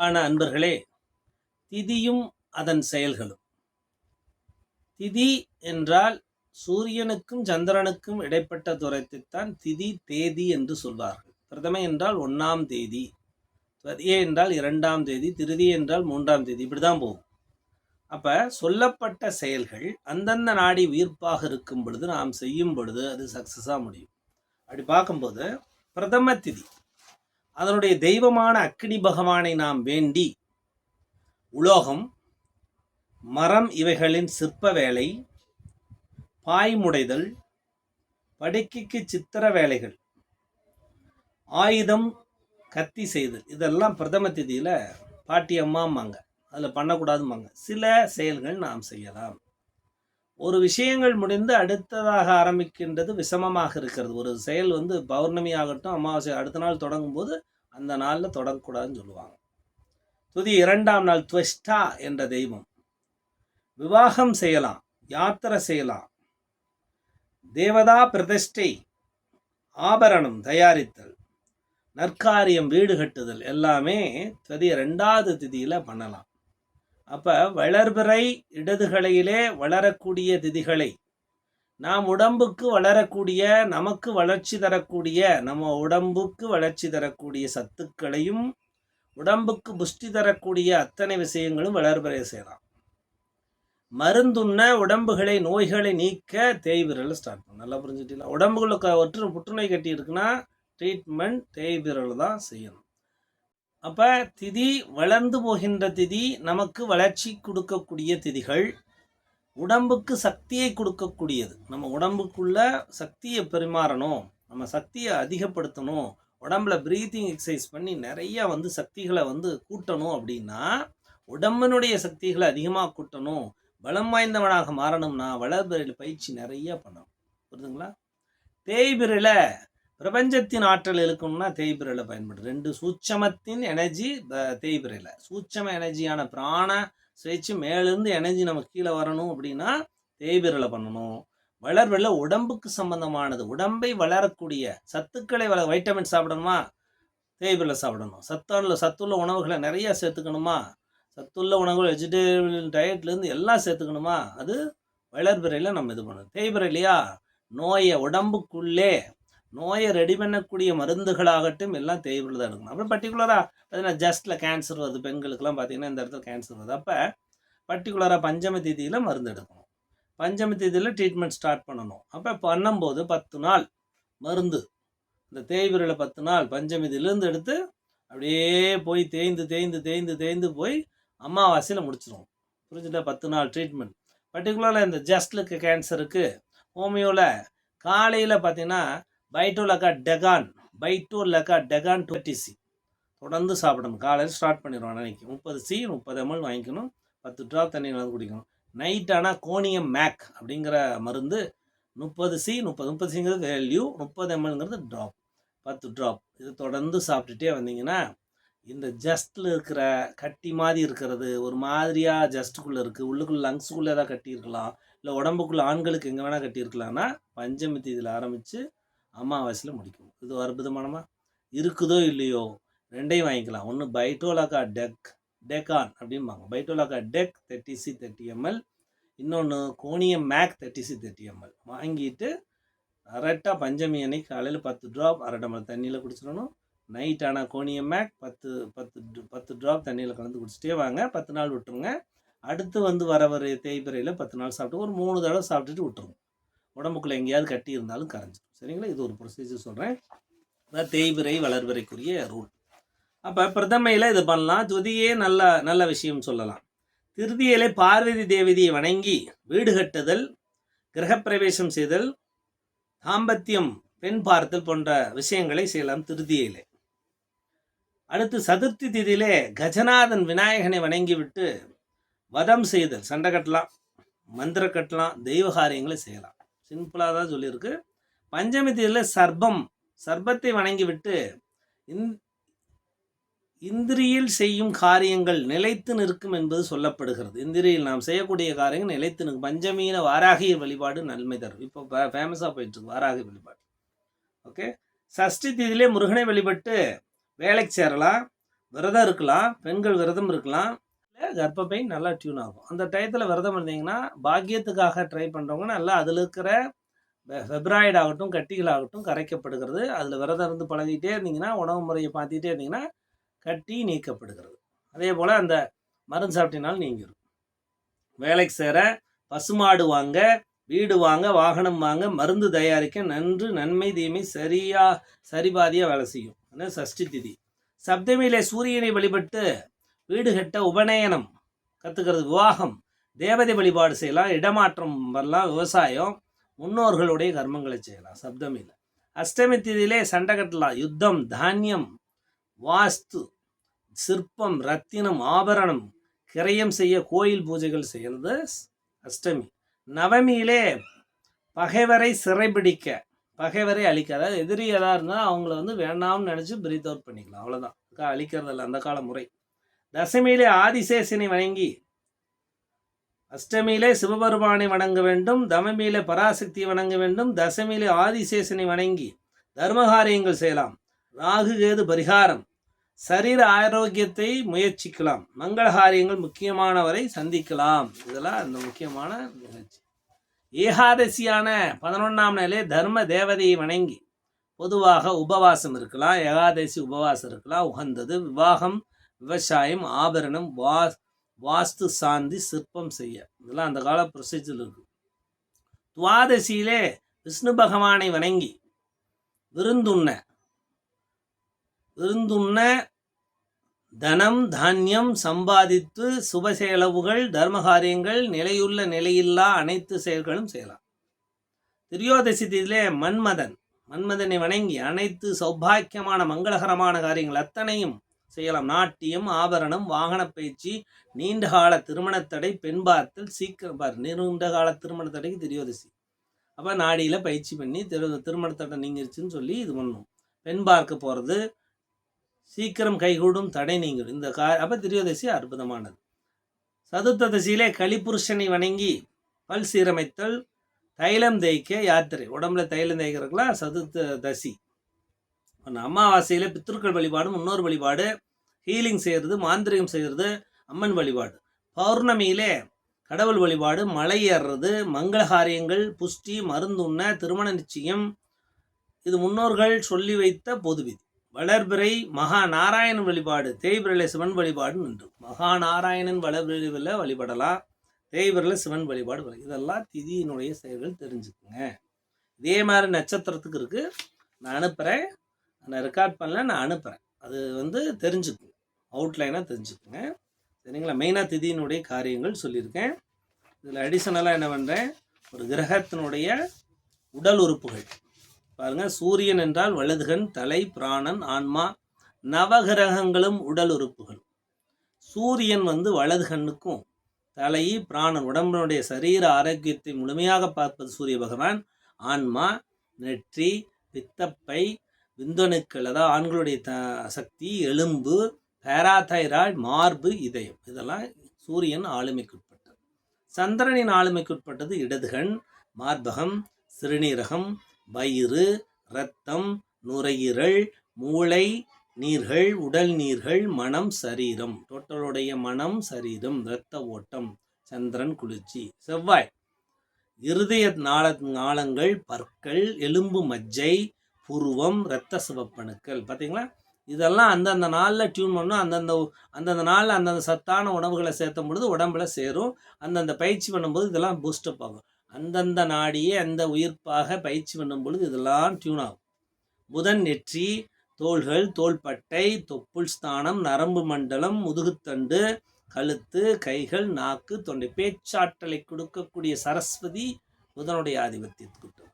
ஆன அன்பர்களே திதியும் அதன் செயல்களும். திதி என்றால் சூரியனுக்கும் சந்திரனுக்கும் இடைப்பட்ட தூரத்தைத்தான் திதி தேதி என்று சொல்வார்கள். பிரதமை என்றால் ஒன்றாம் தேதி துவதியை என்றால் இரண்டாம் தேதி திருதி என்றால் மூன்றாம் தேதி இப்படிதான் போகும். அப்போ சொல்லப்பட்ட செயல்கள் அந்தந்த நாடி உயிர்ப்பாக இருக்கும் பொழுது நாம் செய்யும் பொழுது அது சக்ஸஸாக முடியும். அப்படி பார்க்கும்போது பிரதம திதி அதனுடைய தெய்வமான அக்னி பகவானை நாம் வேண்டி உலோகம் மரம் இவைகளின் சிற்ப வேலை பாய்முடைதல் படுக்கைக்கு சித்திர வேலைகள் ஆயுதம் கத்தி செய்தல். இதெல்லாம் பிரதம திதியில் பாட்டி அம்மாம்பாங்க. அதில் பண்ணக்கூடாதும்பாங்க. சில செயல்கள் நாம் செய்யலாம். ஒரு விஷயங்கள் முடிந்து அடுத்ததாக ஆரம்பிக்கின்றது விஷமமாக இருக்கிறது. ஒரு செயல் வந்து பௌர்ணமி ஆகட்டும் அமாவாசை அடுத்த நாள் தொடங்கும் போது அந்த நாளில் தொடங்கக்கூடாதுன்னு சொல்லுவாங்க. துதி இரண்டாம் நாள் துவஷ்டா என்ற தெய்வம். விவாகம் செய்யலாம் யாத்திரை செய்யலாம். தேவதா பிரதிஷ்டை ஆபரணம் தயாரித்தல் நற்காரியம் வீடு கட்டுதல் எல்லாமே துதி ரெண்டாவது திதியில் பண்ணலாம். அப்போ வளர்பிறை இடதுகளையிலே வளரக்கூடிய திதிகளை நாம் உடம்புக்கு வளரக்கூடிய நமக்கு வளர்ச்சி தரக்கூடிய நம்ம உடம்புக்கு வளர்ச்சி தரக்கூடிய சத்துக்களையும் உடம்புக்கு புஷ்டி தரக்கூடிய அத்தனை விஷயங்களும் வளர்பிறை செய்யலாம். மருந்துண்ண உடம்புகளை நோய்களை நீக்க தேய்விரல் ஸ்டார்ட் பண்ணும் நல்லா புரிஞ்சுட்டீங்களா? உடம்புகளுக்கு ஒற்று புற்றுநோய் கட்டி இருக்குன்னா ட்ரீட்மெண்ட் தேய்விரல் தான் செய்யணும். அப்போ திதி வளர்ந்து போகின்ற திதி நமக்கு வளர்ச்சி கொடுக்கக்கூடிய திதிகள். உடம்புக்கு சக்தியை கொடுக்கக்கூடியது. நம்ம உடம்புக்குள்ள சக்தியை பெருமாறணும். நம்ம சக்தியை அதிகப்படுத்தணும். உடம்புல ப்ரீத்திங் எக்ஸசைஸ் பண்ணி நிறைய வந்து சக்திகளை வந்து கூட்டணும் அப்படின்னா உடம்பினுடைய சக்திகளை அதிகமாக கூட்டணும். பலம் வாய்ந்தவனாக மாறணும்னா வளர்பிறையில் பயிற்சி நிறைய பண்ணணும். புரியுதுங்களா தேய்பிரையில் பிரபஞ்சத்தின் ஆற்றல் இருக்கணும்னா தேய்பிரையில் பயன்படுது. ரெண்டு சூட்சமத்தின் எனர்ஜி தேய்பிரையில். சூட்சம எனர்ஜியான பிராண சுவைச்சு மேலேருந்து எனர்ஜி நம்ம கீழே வரணும் அப்படின்னா தேய்பிரையில் பண்ணணும். வளர்வில் உடம்புக்கு சம்பந்தமானது. உடம்பை வளரக்கூடிய சத்துக்களை வள வைட்டமின் சாப்பிடணுமா? தேய்பிரலை சாப்பிடணும். சத்தான சத்துள்ள உணவுகளை நிறைய சேர்த்துக்கணுமா? சத்துள்ள உணவுகள் வெஜிடேரியன் டயட்லேருந்து எல்லாம் சேர்த்துக்கணுமா? அது வளர்பிறையில் நம்ம இது பண்ணணும். தேய்பிரையிலையா நோயை உடம்புக்குள்ளே நோயை ரெடி பண்ணக்கூடிய மருந்துகளாகட்டும் எல்லாம் தேவையில் தான் எடுக்கணும் அப்புறம் பர்டிகுலராக பார்த்தீங்கன்னா ஜஸ்ட்டில் கேன்சர் வருது பெண்களுக்கெல்லாம் பார்த்தீங்கன்னா இந்த இடத்துல கேன்சர் வருது. அப்போ பர்டிகுலராக பஞ்சம தேதியில் மருந்து எடுக்கணும். பஞ்சம தேதியில் ட்ரீட்மெண்ட் ஸ்டார்ட் பண்ணணும். அப்போ பண்ணும்போது பத்து நாள் மருந்து. இந்த தேய்பிரையில் பத்து நாள் பஞ்சமிதியிலேருந்து எடுத்து அப்படியே போய் தேய்ந்து தேய்ந்து தேய்ந்து தேய்ந்து போய் அமாவாசையில் முடிச்சிடும் புரிஞ்சுட்டா பத்து நாள் ட்ரீட்மெண்ட் பர்டிகுலராக இந்த ஜஸ்ட்லுக்கு கேன்சருக்கு ஹோமியோவில் காலையில் பார்த்தீங்கன்னா பைட்டோலக்கா டெகான் பைட்டோலக்கா டெகான் டுவெண்ட்டி சி தொடர்ந்து சாப்பிடணும். காலையில் ஸ்டார்ட் பண்ணிடுவோம் அன்னைக்கு. முப்பது சி முப்பது எம்எல் வாங்கிக்கணும். பத்து ட்ராப் தண்ணி வந்து குடிக்கணும். நைட் ஆனால் கோனியம் மேக் அப்படிங்கிற மருந்து முப்பது சி முப்பது முப்பது சிங்கிறது வேல்யூ முப்பது எம்எல்ங்கிறது ட்ராப் பத்து ட்ராப் இது தொடர்ந்து சாப்பிட்டுட்டே வந்தீங்கன்னா இந்த ஜஸ்ட்டில் இருக்கிற கட்டி மாதிரி இருக்கிறது ஒரு மாதிரியாக ஜஸ்ட்டுக்குள்ளே இருக்குது உள்ளுக்குள்ளே லங்ஸுக்குள்ளே ஏதாவது கட்டியிருக்கலாம் இல்லை உடம்புக்குள்ளே ஆண்களுக்கு எங்கே வேணால் கட்டியிருக்கலாம்னா பஞ்சமித்தி இதில் ஆரம்பித்து அமாவாசையில் முடிக்கும். இது ஒரு அற்புதமானமா இருக்குதோ இல்லையோ ரெண்டையும் வாங்கிக்கலாம். ஒன்று பைட்டோலாக்கா டெக் டெக்கான் அப்படிம்பாங்க. Phytolacca tech thirty C thirty ML இன்னொன்று conium mac thirty C thirty ML வாங்கிட்டு கரெக்டாக பஞ்சமி அன்னைக்கு காலையில் பத்து ட்ராப் அரை டம்ளர் தண்ணியில் குடிச்சிடணும். நைட் ஆனால் கோனியம் மேக் பத்து பத்து பத்து ட்ராப் தண்ணியில் கலந்து குடிச்சிட்டே வாங்க. பத்து நாள் விட்டுருங்க. அடுத்து வந்து வர வர தேய்பிரையில் பத்து நாள் சாப்பிட்டு ஒரு மூணு தடவை சாப்பிட்டுட்டு விட்டுருங்க. உடம்புக்குள்ளே எங்கேயாவது கட்டி இருந்தாலும் கரைஞ்சிடும் சரிங்களா? இது ஒரு ப்ரொசீஜர் சொல்கிறேன் அதான் தேய்விரை வளர்பிறைக்குரிய ரூல் அப்போ பிரதமையில் இது பண்ணலாம். துதியே நல்ல நல்ல விஷயம் சொல்லலாம். திருதியிலே பார்வதி தேவதியை வணங்கி வீடு கட்டுதல் கிரகப்பிரவேசம் செய்தல் தாம்பத்தியம் பெண் பார்த்தல் போன்ற விஷயங்களை செய்யலாம் திருதியிலே. அடுத்து சதுர்த்தி திதியிலே கஜநாதன் விநாயகனை வணங்கிவிட்டு வதம் செய்தல். சண்டை கட்டலாம் மந்திர கட்டலாம் தெய்வ காரியங்களை செய்யலாம். சிம்பிளாக தான் சொல்லியிருக்கு. பஞ்சமி திதியில் சர்பம் சர்பத்தை வணங்கிவிட்டு இந் இந்திரியில் செய்யும் காரியங்கள் நிலைத்து நிற்கும் என்பது சொல்லப்படுகிறது. இந்திரியில் நாம் செய்யக்கூடிய காரியங்கள் நிலைத்து நிற்கும். பஞ்சமியில வாராகிய வழிபாடு நன்மை தரும். இப்போ ஃபேமஸாக போயிட்டுருக்கு. வாராகிய வாராகி வழிபாடு. ஓகே? சஷ்டி தேதியிலே முருகனை வழிபட்டு வேலைக்கு சேரலாம். விரதம் இருக்கலாம். பெண்கள் விரதம் இருக்கலாம். கர்ப்பப்பை நல்லா டியூன் ஆகும். அந்த டயத்தில் விரதம் இருந்தீங்கன்னா பாக்கியத்துக்காக ட்ரை பண்ணுறவங்க நல்லா அதில் இருக்கிற ஃபெப்ராய்டு ஆகட்டும் கட்டிகள் ஆகட்டும் கரைக்கப்படுகிறது. அதில் விரதம் இருந்து பழகிட்டே இருந்தீங்கன்னா உணவு முறையை பார்த்துட்டே இருந்தீங்கன்னா கட்டி நீக்கப்படுகிறது. அதே போல் அந்த மருந்து சாப்பிட்டினால் நீங்கிடும் வேலைக்கு சேர பசுமாடு வாங்க வீடு வாங்க வாகனம் வாங்க மருந்து தயாரிக்க நன்று நன்மை தீமை சரியா சரிபாதியாக வேலை செய்யும். அதான் சஷ்டி திதி. சப்தமியிலே சூரியனை வழிபட்டு வீடு கட்ட உபநயனம் கற்றுக்கிறது விவாகம் தேவதை வழிபாடு செய்யலாம் இடமாற்றம் வரலாம் விவசாயம் முன்னோர்களுடைய கர்மங்களை செய்யலாம் சப்தமியில் அஷ்டமி திதியிலே சண்டை கட்டலாம் யுத்தம் தானியம் வாஸ்து சிற்பம் ரத்தினம் ஆபரணம் கிரயம் செய்ய கோயில் பூஜைகள் செய்கிறது அஷ்டமி. நவமியிலே பகைவரை சிறைபிடிக்க பகைவரை அழிக்க அதாவது எதிரி எதாக இருந்தால் அவங்கள வந்து வேண்டாம்னு நினச்சி பிரீத் அவுட் பண்ணிக்கலாம் அவ்வளோதான் அழிக்கிறதில்ல அந்த கால முறை. தசமியிலே ஆதிசேஷனை வணங்கி அஷ்டமியிலே சிவபெருமானை வணங்க வேண்டும் தமமியிலே பராசக்தியை வணங்க வேண்டும் தசமியிலே ஆதிசேஷனை வணங்கி தர்மகாரியங்கள் செய்யலாம். ராகு கேது பரிகாரம். சரீர ஆரோக்கியத்தை முயற்சிக்கலாம். மங்களகாரியங்கள் முக்கியமானவரை சந்திக்கலாம். இதெல்லாம் அந்த முக்கியமான நிகழ்ச்சி. ஏகாதசியான பதினொன்றாம் நாளே தர்ம தேவதையை வணங்கி பொதுவாக உபவாசம் இருக்கலாம் ஏகாதசி உபவாசம் இருக்கலாம் உகந்தது விவாகம் விவசாயம் ஆபரணம் வா வாஸ்து சாந்தி சிற்பம் செய்ய. இதெல்லாம் அந்த கால ப்ரொசீஜர் இருக்கு. துவாதசியிலே விஷ்ணு பகவானை வணங்கி விருந்துண்ண. விருந்துண்ண தனம் தானியம் சம்பாதித்து சுப செலவுகள் தர்மகாரியங்கள் நிலையுள்ள நிலையில்லா அனைத்து செயல்களும் செய்யலாம். திரியோதசி திதியிலே மன்மதன். மன்மதனை வணங்கி அனைத்து சௌபாக்கியமான மங்களகரமான காரியங்கள் அத்தனையும் செய்யலாம். நாட்டியம் ஆபரணம் வாகன பயிற்சி நீண்ட கால திருமணத்தடை பெண் பார்த்தல் சீக்கிரம் பார் நீண்ட கால திருமணத்தடைக்கு திரியோதசி. அப்போ நாடியில் பயிற்சி பண்ணி திரு திருமணத்தடை நீங்கிருச்சுன்னு சொல்லி இது பண்ணும். பெண் பார்க்க போகிறது சீக்கிரம் கைகூடும் தடை நீங்கிடும். இந்த கா அப்போ திரியோதசி அற்புதமானது. சதுர்த்த தசியிலே கலிபுருஷனை வணங்கி பல் சீரமைத்தல் தைலம் தேய்க்க யாத்திரை. உடம்புல தைலம் தேய்க்கிறதுக்குலாம் சதுர்த்த தசி. அமாவாசையில் பித்திருக்கள் வழிபாடு முன்னோர் வழிபாடு ஹீலிங் செய்கிறது மாந்திரிகம் செய்கிறது அம்மன் வழிபாடு. பௌர்ணமியிலே கடவுள் வழிபாடு மலை ஏறுறது மங்களகாரியங்கள் புஷ்டி மருந்துண்ண திருமண நிச்சயம் இது முன்னோர்கள் சொல்லி வைத்த பொது விதி. வளர்பிறை மகா நாராயணன் வழிபாடு தேய்பிரலை சிவன் வழிபாடு நின்று. மகா நாராயணன் வளர்பிறையில் வழிபடலாம் தேய்பிரல சிவன் வழிபாடு இதெல்லாம் திதியினுடைய செயல்கள் தெரிஞ்சுக்குங்க. இதே மாதிரி நட்சத்திரத்துக்கு இருக்குது நான் அனுப்புகிறேன் நான் ரெக்கார்ட் பண்ணல நான் அனுப்புகிறேன் அது வந்து தெரிஞ்சுக்குங்க. அவுட்லைனாக தெரிஞ்சுக்குங்க. சரிங்களா? மெயினாக திதியினுடைய காரியங்கள் சொல்லியிருக்கேன். இதில் அடிஷனலாக என்ன பண்ணுறேன் ஒரு கிரகத்தினுடைய உடல் உறுப்புகள். பாருங்கள் சூரியன் என்றால் வலதுகன் தலை பிராணன் ஆன்மா நவகிரகங்களும் உடல் உறுப்புகள். சூரியன் வந்து வலது கண்ணுக்கும் தலை பிராணன் உடம்பினுடைய சரீர ஆரோக்கியத்தை முழுமையாக பார்ப்பது சூரிய பகவான். ஆன்மா நெற்றி பித்தப்பை விந்தணுக்கள் அதாவது ஆண்களுடைய த சக்தி எலும்பு பேராதைராய்டு மார்பு இதயம். இதெல்லாம் சூரியன் ஆளுமைக்குட்பட்டது. சந்திரனின் ஆளுமைக்குட்பட்டது இடதுகண் மார்பகம் சிறுநீரகம் வயிறு இரத்தம் நுரையீரல் மூளை நீர்கள் உடல் நீர்கள் மனம் சரீரம். டோட்டலுடைய மனம் சரீரம் இரத்த ஓட்டம் சந்திரன் குளிர்ச்சி செவ்வாய். இருதய நாள நாளங்கள் பற்கள் எலும்பு மஜ்ஜை புருவம் இரத்த சிவப்பணுக்கள். பார்த்தீங்களா இதெல்லாம் அந்தந்த நாளில் டியூன் பண்ணணும் அந்தந்த அந்தந்த நாளில் அந்தந்த சத்தான உணவுகளை சேர்த்தும் பொழுது உடம்புல சேரும். அந்தந்த பயிற்சி பண்ணும்போது இதெல்லாம் பூஸ்டப் ஆகும். அந்தந்த நாடியே அந்த உயிர்ப்பாக பயிற்சி பண்ணும் பொழுது இதெல்லாம் டியூன் ஆகும். புதன் நெற்றி தோள்கள் தோள்பட்டை தொப்புள் ஸ்தானம் நரம்பு மண்டலம் முதுகுத்தண்டு கழுத்து கைகள் நாக்கு தொண்டை. பேச்சாற்றலை கொடுக்கக்கூடிய சரஸ்வதி புதனுடைய ஆதிபத்தியத்துக்கு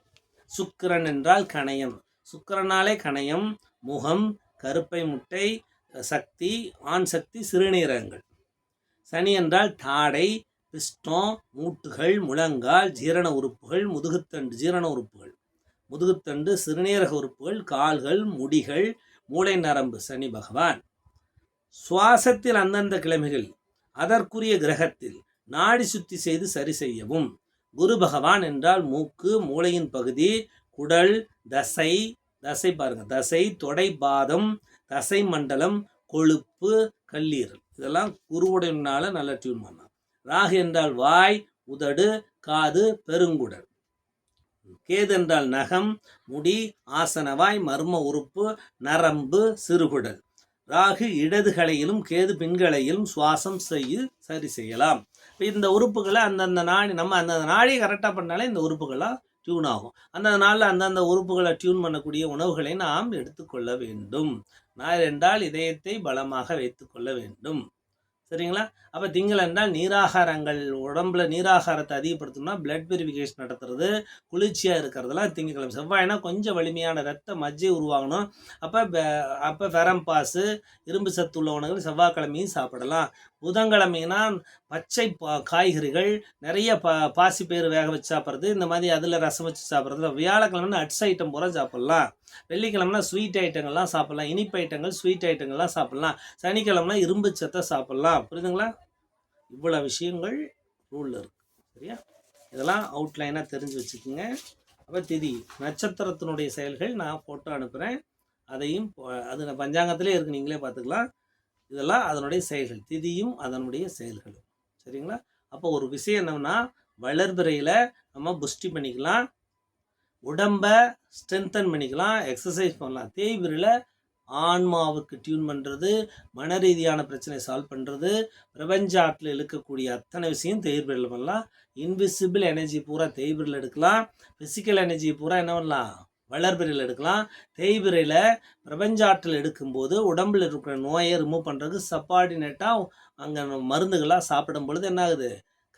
சுக்கிரன் என்றால் கணையம். சுக்கிரனாலே கணையம் முகம் கருப்பை முட்டை சக்தி ஆண் சக்தி சிறுநீரகங்கள். சனி என்றால் தாடை பிஸ்டம் மூட்டுகள் முழங்கால் ஜீரண உறுப்புகள் முதுகுத்தண்டு ஜீரண உறுப்புகள். முதுகுத்தண்டு சிறுநீரக உறுப்புகள் கால்கள் முடிகள் மூளை நரம்பு சனி பகவான். சுவாசத்தில் அந்தந்த கிழமைகள் அதற்குரிய கிரகத்தில் நாடி சுத்தி செய்து சரி செய்யவும். குரு பகவான் என்றால் மூக்கு மூளையின் பகுதி குடல் தசை தசை பாருங்க. தசை தொடை பாதம் தசை மண்டலம் கொழுப்பு கல்லீரல். இதெல்லாம் குருவுடையினால நல்லா டியூன் பண்ணலாம் ராகு என்றால் வாய் உதடு காது பெருங்குடல். கேது என்றால் நகம் முடி ஆசனவாய் மர்ம உறுப்பு நரம்பு சிறுகுடல். ராகு இடதுகளையிலும் கேது பின்களையிலும் சுவாசம் செய்ய சரி செய்யலாம். இந்த உறுப்புகளை அந்தந்த நாடி நம்ம அந்தந்த நாடியை கரெக்டாக பண்ணாலே இந்த உறுப்புகளாக டியூன் ஆகும். அந்தந்த நாளில் அந்தந்த உறுப்புகளை டியூன் பண்ணக்கூடிய உணவுகளை நாம் எடுத்துக்கொள்ள வேண்டும். ஞாயிறு என்றால் இதயத்தை பலமாக வைத்துக்கொள்ள வேண்டும். சரிங்களா? அப்போ திங்கள் என்றால் நீராகாரங்கள் உடம்புல நீராகாரத்தை அதிகப்படுத்தணும்னா பிளட் பியூரிஃபிகேஷன் நடத்துறது குளிர்ச்சியாக இருக்கிறதெல்லாம் திங்கக்கிழமை செவ்வாய்னா கொஞ்சம் வலிமையான ரத்த மஜ்ஜை உருவாகணும். அப்போ அப்போ ஃபெரம் பாஸு இரும்பு சத்து உள்ள உணவுகள் செவ்வாய்க்கிழமையும் சாப்பிடலாம். புதன்கிழமைனா பச்சை பா காய்கறிகள் நிறைய பா பாசிப்பயிறு வேக வச்சு சாப்பிட்றது இந்த மாதிரி அதில் ரசம் வச்சு சாப்பிட்றது. வியாழக்கிழமைனா அட்ஸ் ஐட்டம் பூரா சாப்பிட்லாம். வெள்ளிக்கிழமைனா ஸ்வீட் ஐட்டங்கள்லாம் சாப்பிட்லாம். இனிப்பு ஐட்டங்கள் ஸ்வீட் ஐட்டங்கள்லாம் சாப்பிட்லாம். சனிக்கிழமைனா இரும்பு சத்தை சாப்பிட்லாம். புரியுதுங்களா? இவ்வளோ விஷயங்கள் ரூலில் இருக்குது சரியா? இதெல்லாம் அவுட்லைனாக தெரிஞ்சு வச்சுக்கோங்க. அப்போ திதி நட்சத்திரத்தினுடைய செயல்கள் நான் ஃபோட்டோ அனுப்புகிறேன் அதையும் அது பஞ்சாங்கத்திலே இருக்கு. நீங்களே பார்த்துக்கலாம். இதெல்லாம் அதனுடைய செயல்கள் திதியும் அதனுடைய செயல்களும். சரிங்களா? அப்போ ஒரு விஷயம் என்னன்னா வளர்பிறையில் நம்ம புஷ்டி பண்ணிக்கலாம் உடம்ப ஸ்ட்ரென்தன் பண்ணிக்கலாம் எக்ஸசைஸ் பண்ணலாம். தேய்பிரையில் ஆன்மாவுக்கு டியூன் பண்ணுறது மன ரீதியான பிரச்சனை சால்வ் பண்ணுறது பிரபஞ்ச ஆற்றில் இழுக்கக்கூடிய அத்தனை விஷயம் தேய்பிரில் பண்ணலாம். இன்விசிபிள் எனர்ஜி பூரா தேய்பிரில் எடுக்கலாம். ஃபிசிக்கல் எனர்ஜி பூரா என்ன பண்ணலாம்? வளர்பிறையில் எடுக்கலாம். தேய்பிரையில் பிரபஞ்சாற்றல் எடுக்கும்போது உடம்பில் இருக்கிற நோயை ரிமூவ் பண்ணுறதுக்கு சப்பார்டினேட்டாக அங்கே மருந்துகளாக சாப்பிடும் பொழுது என்ன ஆகுது?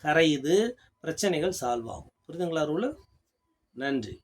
கரையுது. பிரச்சனைகள் சால்வ் ஆகும். புரிதுங்களா ரூலு? நன்றி.